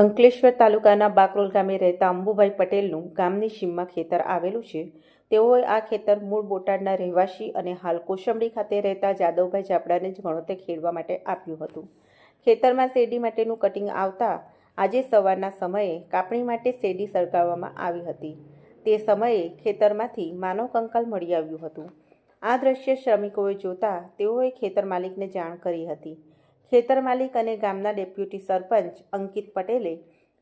અંકલેશ્વર તાલુકાના બાકરોલ ગામે રહેતા અંબુભાઈ પટેલનું ગામની સીમમાં ખેતર આવેલું છે. તેઓએ આ ખેતર મૂળ બોટાડના રહેવાસી અને હાલ કોશંબડી ખાતે રહેતા જાદવભાઈ જાપડાને જ ગણોતે ખેડવા માટે આપ્યું હતું. ખેતરમાં શેરડી માટેનું કટિંગ આવતા આજે સવારના સમયે કાપણી માટે શેરડી સળગાવવામાં આવી હતી. તે સમયે ખેતરમાંથી માનવ કંકાલ મળી આવ્યું હતું. આ દ્રશ્ય શ્રમિકોએ જોતા તેઓએ ખેતર માલિકને જાણ કરી હતી. ખેતર માલિક અને ગામના ડેપ્યુટી સરપંચ અંકિત પટેલે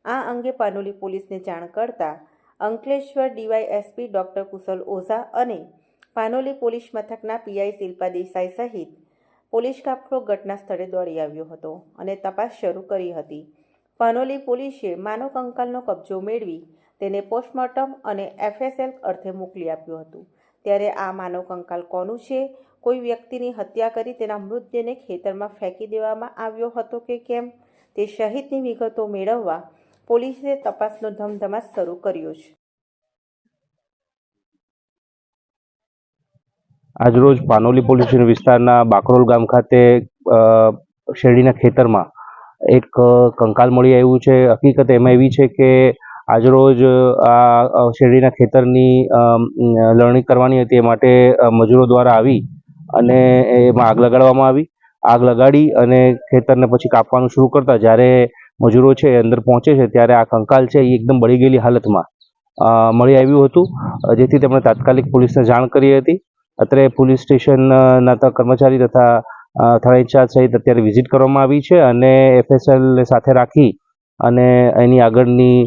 આ અંગે પાનોલી પોલીસને જાણ કરતા અંકલેશ્વર ડીવાયએસપી ડોક્ટર કુશલ ઓઝા અને પાનોલી પોલીસ મથકના પીઆઈ શિલ્પા દેસાઈ સહિત પોલીસ કાફલો ઘટના સ્થળે દોડી આવ્યો હતો અને તપાસ શરૂ કરી હતી. પાનોલી પોલીસે માનવ કંકાલનો કબજો મેળવી તેને પોસ્ટમોર્ટમ અને એફએસએલ અર્થે મોકલી આપ્યું હતું. ત્યારે આ માનવ કંકાલ કોનું છે? કોઈ વ્યક્તિની હત્યા કરી તેના મૃતદેહને ખેતરમાં ફેંકી દેવામાં આવ્યો હતો કે કેમ? તે સહિતની વિગતો મેળવવા પોલીસે તપાસનો ધમધમાટ શરૂ કર્યો છે. આજરોજ પાનોલી પોલીસ વિસ્તારના બાકરોલ ગામ ખાતે શેરડીના ખેતરમાં એક કંકાલ મળી આવ્યું છે. હકીકત એમાં એવી છે કે આજરોજ આ શેરડીના ખેતરની લણણી કરવાની હતી એ માટે મજૂરો દ્વારા આવી અને એમાં આગ લગાડવામાં આવી. આગ લગાડી અને ખેતરને પછી કાપવાનું શરૂ કરતા જ્યારે મજૂરો છે અંદર પહોંચે છે ત્યારે આ કંકાલ છે એ એકદમ બળી ગયેલી હાલતમાં મળી આવ્યું હતું. જેથી તેમણે તાત્કાલિક પોલીસને જાણ કરી હતી. અત્રે પોલીસ સ્ટેશનના કર્મચારી તથા થાણા ઇન્ચાર્જ સહિત અત્યારે વિઝિટ કરવામાં આવી છે અને એફએસએલ સાથે રાખી અને એની આગળની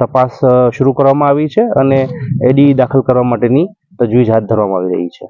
તપાસ શરૂ કરવામાં આવી છે અને એડી દાખલ કરવા માટેની તજવીજ હાથ ધરવામાં આવી રહી છે.